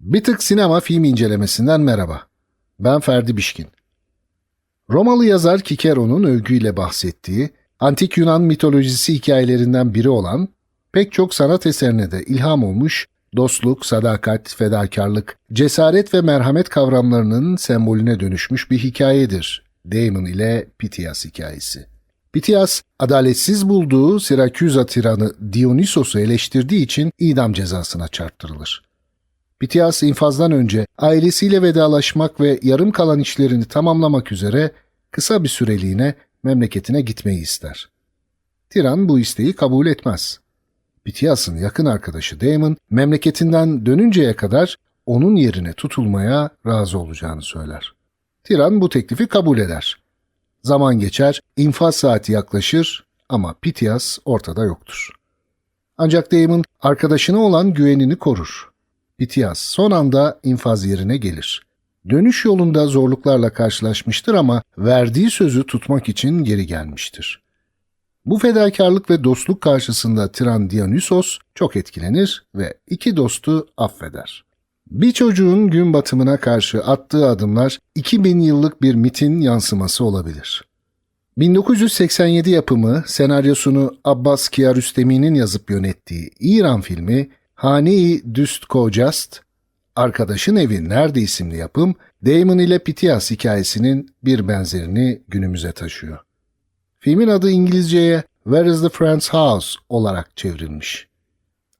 Bir tık sinema film incelemesinden merhaba. Ben Ferdi Bişkin. Romalı yazar Kikero'nun övgüyle bahsettiği, antik Yunan mitolojisi hikayelerinden biri olan, pek çok sanat eserine de ilham olmuş dostluk, sadakat, fedakarlık, cesaret ve merhamet kavramlarının sembolüne dönüşmüş bir hikayedir. Damon ile Pitias hikayesi. Pitias, adaletsiz bulduğu Siraküza tiranı Dionysos'u eleştirdiği için idam cezasına çarptırılır. Pitias infazdan önce ailesiyle vedalaşmak ve yarım kalan işlerini tamamlamak üzere kısa bir süreliğine memleketine gitmeyi ister. Tiran bu isteği kabul etmez. Pitias'ın yakın arkadaşı Damon memleketinden dönünceye kadar onun yerine tutulmaya razı olacağını söyler. Tiran bu teklifi kabul eder. Zaman geçer, infaz saati yaklaşır ama Pitias ortada yoktur. Ancak Damon arkadaşına olan güvenini korur. Pitias son anda infaz yerine gelir. Dönüş yolunda zorluklarla karşılaşmıştır ama verdiği sözü tutmak için geri gelmiştir. Bu fedakarlık ve dostluk karşısında Tiran Dionysos çok etkilenir ve iki dostu affeder. Bir çocuğun gün batımına karşı attığı adımlar 2000 yıllık bir mitin yansıması olabilir. 1987 yapımı senaryosunu Abbas Kiarostami'nin yazıp yönettiği İran filmi Hane-i Düst Kocast, Arkadaşın Evi Nerede isimli yapım Damon ile Pitias hikayesinin bir benzerini günümüze taşıyor. Filmin adı İngilizceye Where is the Friend's House olarak çevrilmiş.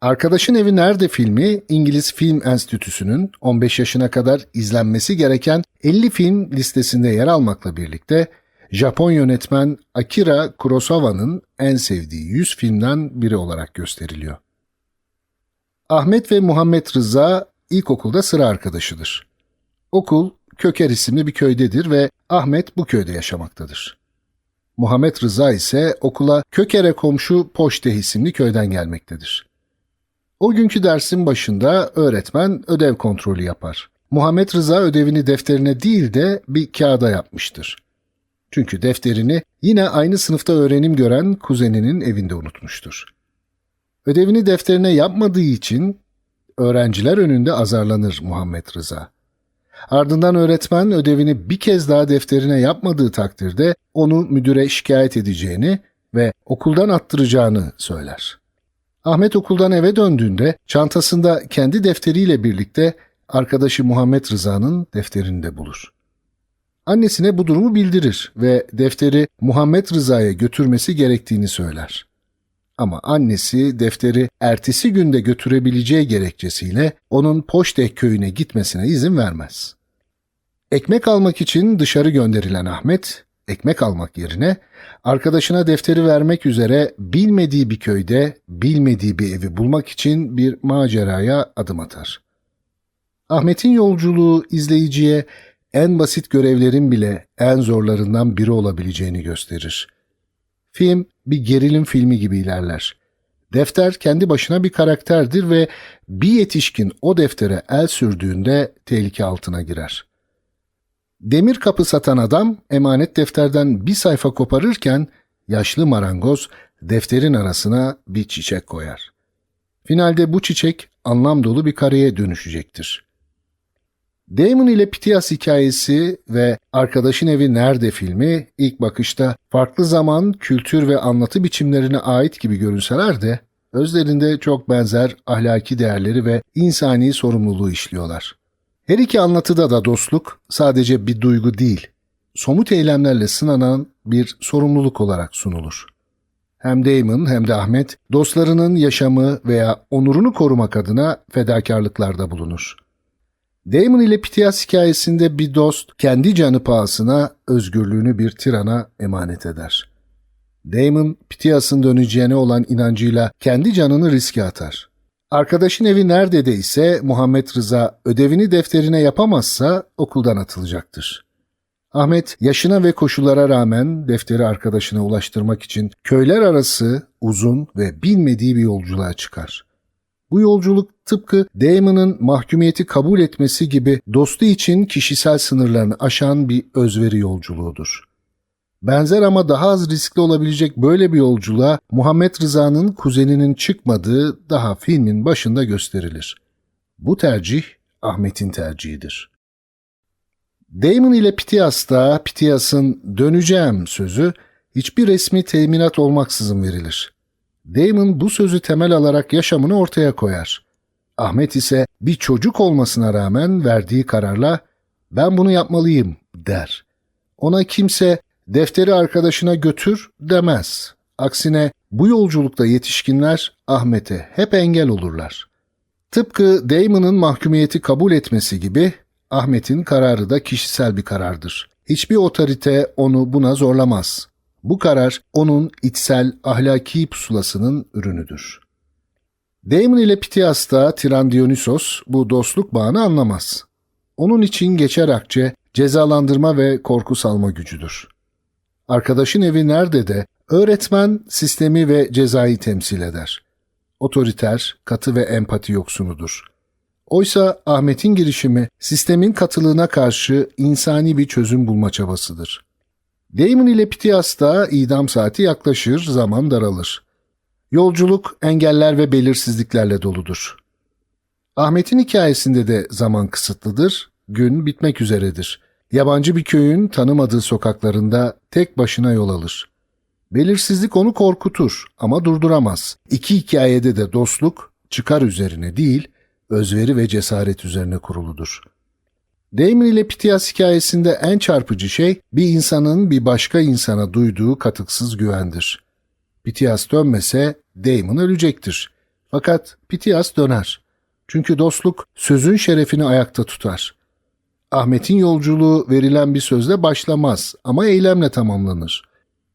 Arkadaşın Evi Nerede filmi İngiliz Film Enstitüsü'nün 15 yaşına kadar izlenmesi gereken 50 film listesinde yer almakla birlikte Japon yönetmen Akira Kurosawa'nın en sevdiği 100 filmden biri olarak gösteriliyor. Ahmet ve Muhammed Rıza ilkokulda sıra arkadaşıdır. Okul Köker isimli bir köydedir ve Ahmet bu köyde yaşamaktadır. Muhammed Rıza ise okula Köker'e komşu Poşte isimli köyden gelmektedir. O günkü dersin başında öğretmen ödev kontrolü yapar. Muhammed Rıza ödevini defterine değil de bir kağıda yapmıştır. Çünkü defterini yine aynı sınıfta öğrenim gören kuzeninin evinde unutmuştur. Ödevini defterine yapmadığı için öğrenciler önünde azarlanır Muhammed Rıza. Ardından öğretmen ödevini bir kez daha defterine yapmadığı takdirde onu müdüre şikayet edeceğini ve okuldan attıracağını söyler. Ahmet okuldan eve döndüğünde çantasında kendi defteriyle birlikte arkadaşı Muhammed Rıza'nın defterini de bulur. Annesine bu durumu bildirir ve defteri Muhammed Rıza'ya götürmesi gerektiğini söyler. Ama annesi defteri ertesi günde götürebileceği gerekçesiyle onun Poştek köyüne gitmesine izin vermez. Ekmek almak için dışarı gönderilen Ahmet, ekmek almak yerine arkadaşına defteri vermek üzere bilmediği bir köyde bilmediği bir evi bulmak için bir maceraya adım atar. Ahmet'in yolculuğu izleyiciye en basit görevlerin bile en zorlarından biri olabileceğini gösterir. Film bir gerilim filmi gibi ilerler. Defter kendi başına bir karakterdir ve bir yetişkin o deftere el sürdüğünde tehlike altına girer. Demir kapı satan adam emanet defterden bir sayfa koparırken yaşlı marangoz defterin arasına bir çiçek koyar. Finalde bu çiçek anlam dolu bir kareye dönüşecektir. Damon ile Pitias hikayesi ve Arkadaşın Evi Nerede filmi ilk bakışta farklı zaman, kültür ve anlatı biçimlerine ait gibi görünseler de özlerinde çok benzer ahlaki değerleri ve insani sorumluluğu işliyorlar. Her iki anlatıda da dostluk sadece bir duygu değil, somut eylemlerle sınanan bir sorumluluk olarak sunulur. Hem Damon hem de Ahmet dostlarının yaşamı veya onurunu korumak adına fedakarlıklarda bulunur. Damon ile Pitias hikayesinde bir dost kendi canı pahasına özgürlüğünü bir tirana emanet eder. Damon, Pitias'ın döneceğine olan inancıyla kendi canını riske atar. Arkadaşın evi nerede de ise Muhammed Rıza ödevini defterine yapamazsa okuldan atılacaktır. Ahmet yaşına ve koşullara rağmen defteri arkadaşına ulaştırmak için köyler arası uzun ve bilmediği bir yolculuğa çıkar. Bu yolculuk tıpkı Damon'ın mahkumiyeti kabul etmesi gibi dostu için kişisel sınırlarını aşan bir özveri yolculuğudur. Benzer ama daha az riskli olabilecek böyle bir yolculuğa Muhammed Rıza'nın kuzeninin çıkmadığı daha filmin başında gösterilir. Bu tercih Ahmet'in tercihidir. Damon ile Pitias'ta Pitias'ın döneceğim sözü hiçbir resmi teminat olmaksızın verilir. Damon bu sözü temel alarak yaşamını ortaya koyar. Ahmet ise bir çocuk olmasına rağmen verdiği kararla ben bunu yapmalıyım der. Ona kimse defteri arkadaşına götür demez. Aksine bu yolculukta yetişkinler Ahmet'e hep engel olurlar. Tıpkı Damon'ın mahkumiyeti kabul etmesi gibi Ahmet'in kararı da kişisel bir karardır. Hiçbir otorite onu buna zorlamaz. Bu karar onun içsel ahlaki pusulasının ürünüdür. Damon ile Pitias'ta Tiran Dionysos bu dostluk bağını anlamaz. Onun için geçer akçe cezalandırma ve korku salma gücüdür. Arkadaşın evi nerede de öğretmen sistemi ve cezayı temsil eder. Otoriter, katı ve empati yoksunudur. Oysa Ahmet'in girişimi sistemin katılığına karşı insani bir çözüm bulma çabasıdır. Damon ile Pitias'ta idam saati yaklaşır, zaman daralır. Yolculuk engeller ve belirsizliklerle doludur. Ahmet'in hikayesinde de zaman kısıtlıdır, gün bitmek üzeredir. Yabancı bir köyün tanımadığı sokaklarında tek başına yol alır. Belirsizlik onu korkutur ama durduramaz. İki hikayede de dostluk çıkar üzerine değil, özveri ve cesaret üzerine kuruludur. Damon ile Pitias hikayesinde en çarpıcı şey bir insanın bir başka insana duyduğu katıksız güvendir. Pitias dönmese Damon ölecektir. Fakat Pitias döner. Çünkü dostluk sözün şerefini ayakta tutar. Ahmet'in yolculuğu verilen bir sözle başlamaz ama eylemle tamamlanır.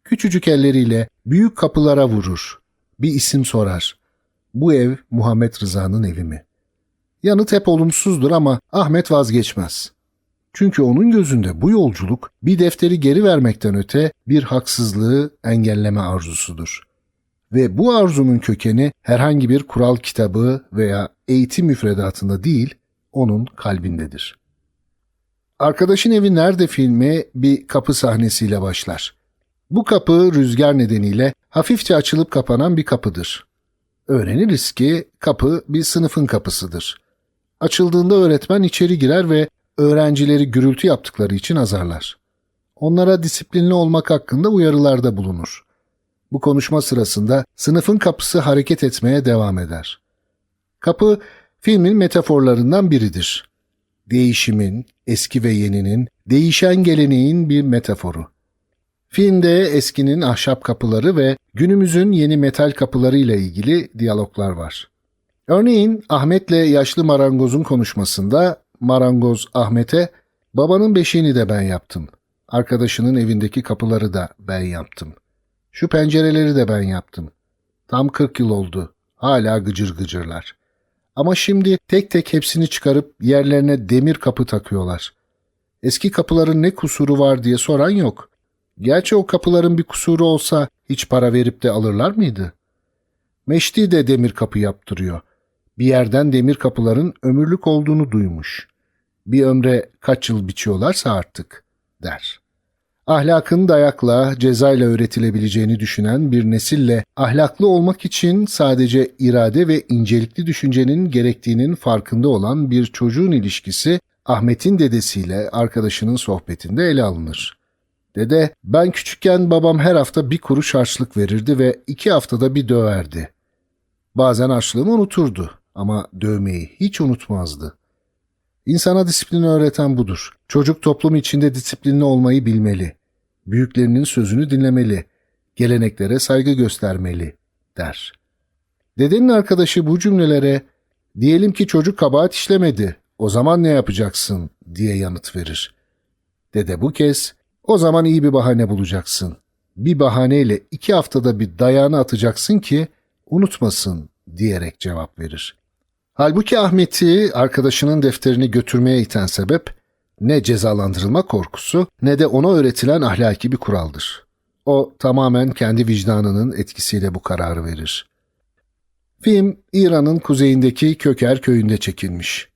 Küçücük elleriyle büyük kapılara vurur. Bir isim sorar. Bu ev Muhammed Rıza'nın evi mi? Yanıt hep olumsuzdur ama Ahmet vazgeçmez. Çünkü onun gözünde bu yolculuk bir defteri geri vermekten öte bir haksızlığı engelleme arzusudur. Ve bu arzunun kökeni herhangi bir kural kitabı veya eğitim müfredatında değil, onun kalbindedir. Arkadaşın Evi Nerede filmi bir kapı sahnesiyle başlar. Bu kapı rüzgar nedeniyle hafifçe açılıp kapanan bir kapıdır. Öğreniriz ki kapı bir sınıfın kapısıdır. Açıldığında öğretmen içeri girer ve öğrencileri gürültü yaptıkları için azarlar. Onlara disiplinli olmak hakkında uyarılarda bulunur. Bu konuşma sırasında sınıfın kapısı hareket etmeye devam eder. Kapı filmin metaforlarından biridir. Değişimin, eski ve yeninin, değişen geleneğin bir metaforu. Filmde eskinin ahşap kapıları ve günümüzün yeni metal kapıları ile ilgili diyaloglar var. Örneğin Ahmet'le yaşlı marangozun konuşmasında marangoz Ahmet'e babanın beşiğini de ben yaptım. Arkadaşının evindeki kapıları da ben yaptım. Şu pencereleri de ben yaptım. Tam 40 yıl oldu. Hala gıcır gıcırlar. Ama şimdi tek tek hepsini çıkarıp yerlerine demir kapı takıyorlar. Eski kapıların ne kusuru var diye soran yok. Gerçi o kapıların bir kusuru olsa hiç para verip de alırlar mıydı? Meşti de demir kapı yaptırıyor. Bir yerden demir kapıların ömürlük olduğunu duymuş. Bir ömre kaç yıl biçiyorlarsa artık, der. Ahlakın dayakla, cezayla öğretilebileceğini düşünen bir nesille ahlaklı olmak için sadece irade ve incelikli düşüncenin gerektiğinin farkında olan bir çocuğun ilişkisi Ahmet'in dedesiyle arkadaşının sohbetinde ele alınır. Dede, ben küçükken babam her hafta bir kuruş harçlık verirdi ve iki haftada bir döverdi. Bazen harçlığımı unuturdu ama dövmeyi hiç unutmazdı. İnsana disiplini öğreten budur. Çocuk toplum içinde disiplinli olmayı bilmeli. Büyüklerinin sözünü dinlemeli. Geleneklere saygı göstermeli, der. Dedenin arkadaşı bu cümlelere, diyelim ki çocuk kabahat işlemedi, o zaman ne yapacaksın, diye yanıt verir. Dede bu kez, o zaman iyi bir bahane bulacaksın. Bir bahaneyle iki haftada bir dayağını atacaksın ki unutmasın, diyerek cevap verir. Halbuki Ahmet'i arkadaşının defterini götürmeye iten sebep ne cezalandırılma korkusu ne de ona öğretilen ahlaki bir kuraldır. O tamamen kendi vicdanının etkisiyle bu kararı verir. Film İran'ın kuzeyindeki Köker köyünde çekilmiş.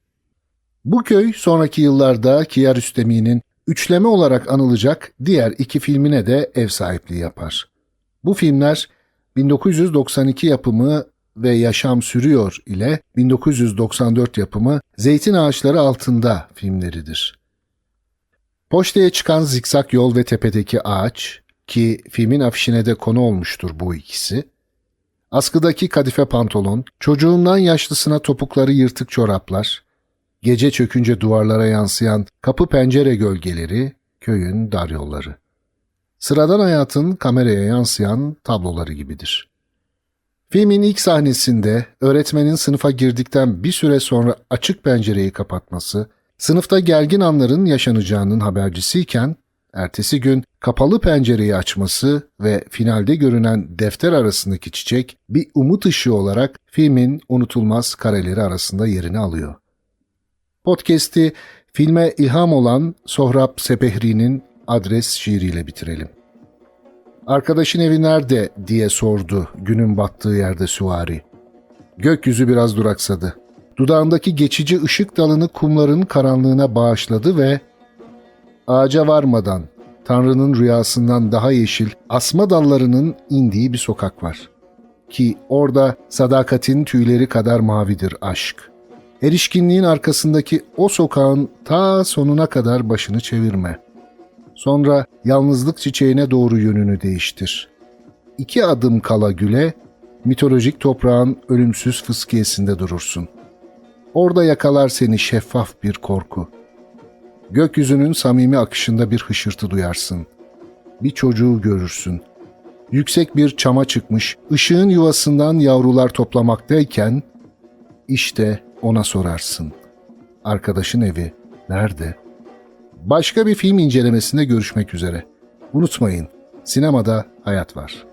Bu köy sonraki yıllarda Kiarostami'nin üçleme olarak anılacak diğer iki filmine de ev sahipliği yapar. Bu filmler 1992 yapımı ve Yaşam Sürüyor ile 1994 yapımı Zeytin Ağaçları Altında filmleridir. Poştaya çıkan zikzak yol ve tepedeki ağaç ki filmin afişine de konu olmuştur bu ikisi. Askıdaki kadife pantolon, çocuğundan yaşlısına topukları yırtık çoraplar, gece çökünce duvarlara yansıyan kapı pencere gölgeleri, köyün dar yolları. Sıradan hayatın kameraya yansıyan tabloları gibidir. Filmin ilk sahnesinde öğretmenin sınıfa girdikten bir süre sonra açık pencereyi kapatması, sınıfta gergin anların yaşanacağının habercisiyken, ertesi gün kapalı pencereyi açması ve finalde görünen defter arasındaki çiçek bir umut ışığı olarak filmin unutulmaz kareleri arasında yerini alıyor. Podcast'i filme ilham olan Sohrab Sepehri'nin adres şiiriyle bitirelim. Arkadaşın evi nerede diye sordu günün battığı yerde süvari. Gökyüzü biraz duraksadı. Dudağındaki geçici ışık dalını kumların karanlığına bağışladı ve ağaca varmadan Tanrı'nın rüyasından daha yeşil asma dallarının indiği bir sokak var. Ki orada sadakatin tüyleri kadar mavidir aşk. Erişkinliğin arkasındaki o sokağın ta sonuna kadar başını çevirme. Sonra yalnızlık çiçeğine doğru yönünü değiştir. İki adım kala güle, mitolojik toprağın ölümsüz fıskiyesinde durursun. Orada yakalar seni şeffaf bir korku. Gökyüzünün samimi akışında bir hışırtı duyarsın. Bir çocuğu görürsün. Yüksek bir çama çıkmış, ışığın yuvasından yavrular toplamaktayken, işte ona sorarsın. Arkadaşın evi nerede? Başka bir film incelemesinde görüşmek üzere. Unutmayın, sinemada hayat var.